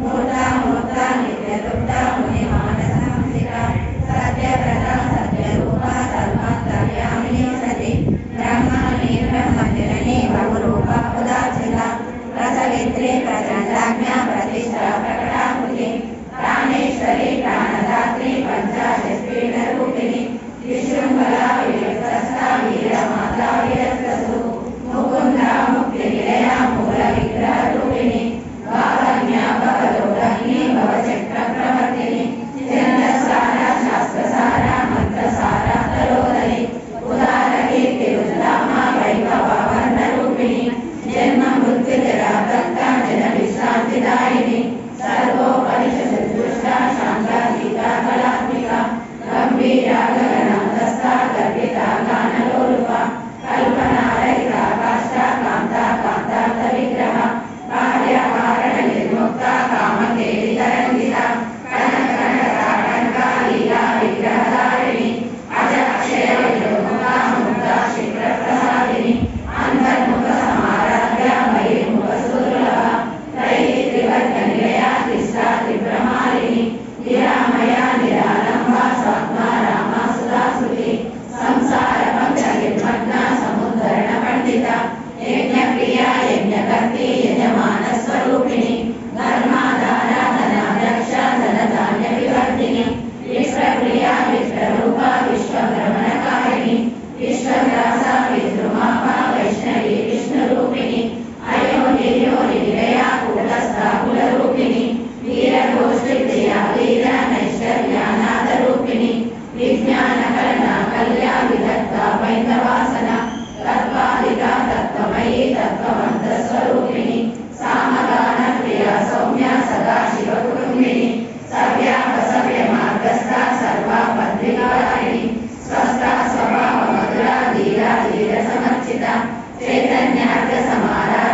मोटा मोटा निर्जलता मुने मानसं सिका सत्य प्रदा सत्य रूपा सर्वा सर्यामिने सति ब्रह्मणे ब्रह्मचरणे बहुरूपा उदाचिता प्रसवित्रे प्रचण्डाज्ञा gracias. चैतन्य अर्थ समारा